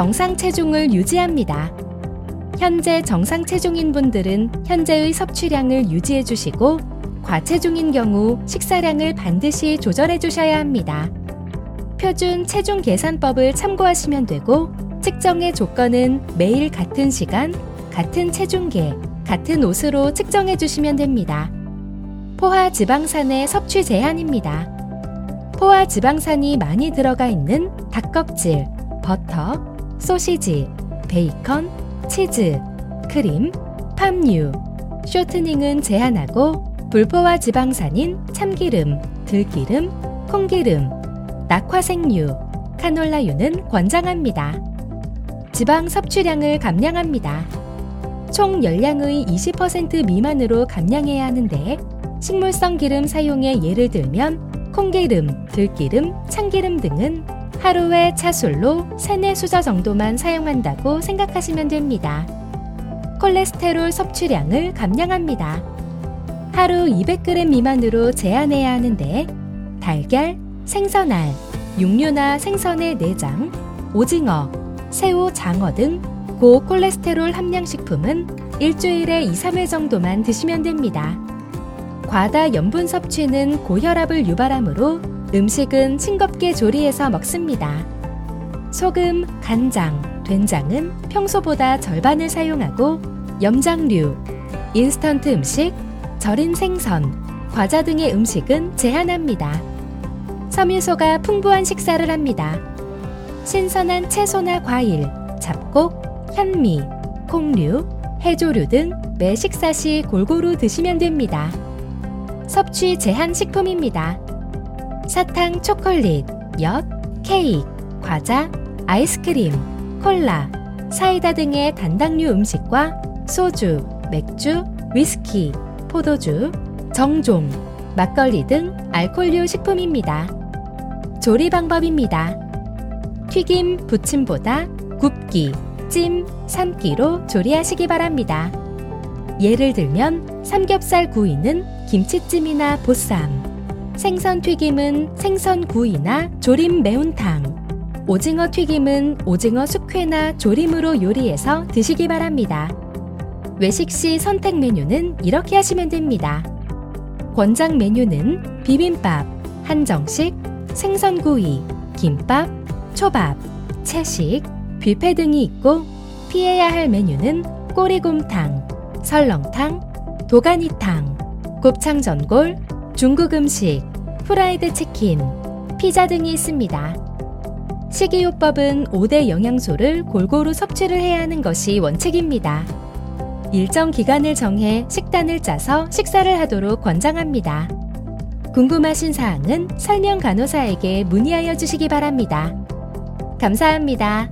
정상 체중을 유지합니다. 현재 정상 체중인 분들은 현재의 섭취량을 유지해 주시고 과체중인 경우 식사량을 반드시 조절해 주셔야 합니다. 표준 체중 계산법을 참고하시면 되고 측정의 조건은 매일 같은 시간, 같은 체중계, 같은 옷으로 측정해 주시면 됩니다. 포화 지방산의 섭취 제한입니다. 포화 지방산이 많이 들어가 있는 닭껍질, 버터, 소시지, 베이컨, 치즈, 크림, 팜유, 쇼트닝은 제한하고 불포화 지방산인 참기름, 들기름, 콩기름, 낙화생유, 카놀라유는 권장합니다. 지방 섭취량을 감량합니다. 총 열량의 20% 미만으로 감량해야 하는데 식물성 기름 사용에 예를 들면 콩기름, 들기름, 참기름 등은 하루에 차술로 3, 4수저 정도만 사용한다고 생각하시면 됩니다. 콜레스테롤 섭취량을 감량합니다. 하루 200g 미만으로 제한해야 하는데 달걀, 생선알, 육류나 생선의 내장, 오징어, 새우, 장어 등 고콜레스테롤 함량 식품은 일주일에 2, 3회 정도만 드시면 됩니다. 과다 염분 섭취는 고혈압을 유발하므로 음식은 싱겁게 조리해서 먹습니다. 소금, 간장, 된장은 평소보다 절반을 사용하고 염장류, 인스턴트 음식, 절인 생선, 과자 등의 음식은 제한합니다. 섬유소가 풍부한 식사를 합니다. 신선한 채소나 과일, 잡곡, 현미, 콩류, 해조류 등 매 식사 시 골고루 드시면 됩니다. 섭취 제한 식품입니다. 사탕, 초콜릿, 엿, 케이크, 과자, 아이스크림, 콜라, 사이다 등의 단당류 음식과 소주, 맥주, 위스키, 포도주, 정종, 막걸리 등 알코올류 식품입니다. 조리 방법입니다. 튀김, 부침보다 굽기, 찜, 삶기로 조리하시기 바랍니다. 예를 들면 삼겹살 구이는 김치찜이나 보쌈, 생선 튀김은 생선 구이나 조림 매운탕, 오징어 튀김은 오징어 숙회나 조림으로 요리해서 드시기 바랍니다. 외식 시 선택 메뉴는 이렇게 하시면 됩니다. 권장 메뉴는 비빔밥, 한정식, 생선구이, 김밥, 초밥, 채식, 뷔페 등이 있고 피해야 할 메뉴는 꼬리곰탕, 설렁탕, 도가니탕, 곱창전골, 중국 음식, 프라이드 치킨, 피자 등이 있습니다. 식이요법은 5대 영양소를 골고루 섭취를 해야 하는 것이 원칙입니다. 일정 기간을 정해 식단을 짜서 식사를 하도록 권장합니다. 궁금하신 사항은 설명 간호사에게 문의하여 주시기 바랍니다. 감사합니다.